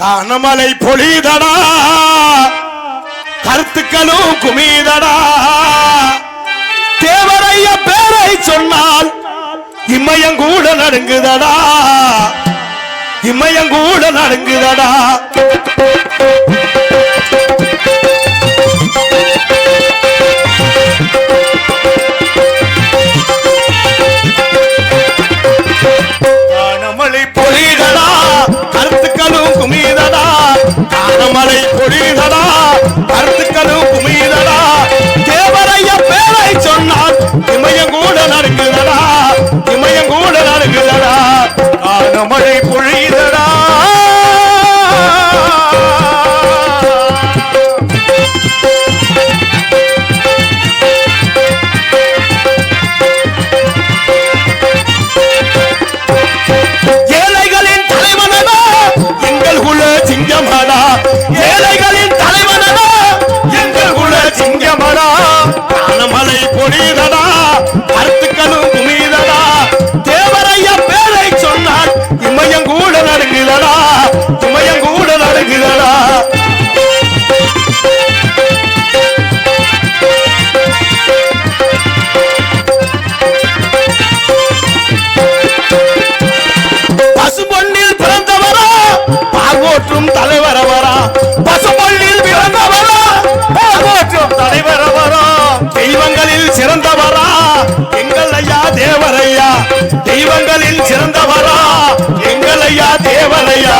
கனமலை பொழிதடா. கருத்துக்களும் குமிதடா. தேவரைய பேரை சொன்னால் இம்மயங்கூட நடுங்குதடா. இம்மயங்கூட நடுங்குதடா. ஏழை மலையா?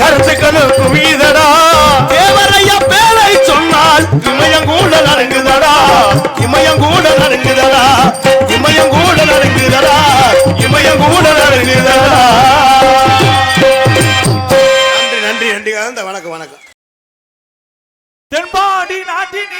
கருத்துக்களும் குவிதடா தேவரையா பேரை சொன்னால் இமயங்கூட நடக்குதடா இமயங்கூட நடக்குதடா இமயங்கூட நடக்குதடா இமயங்கூட நடக்குதடா நன்றி நன்றி நன்றி. வணக்கம் வணக்கம். தென்பாடி நாட்டின்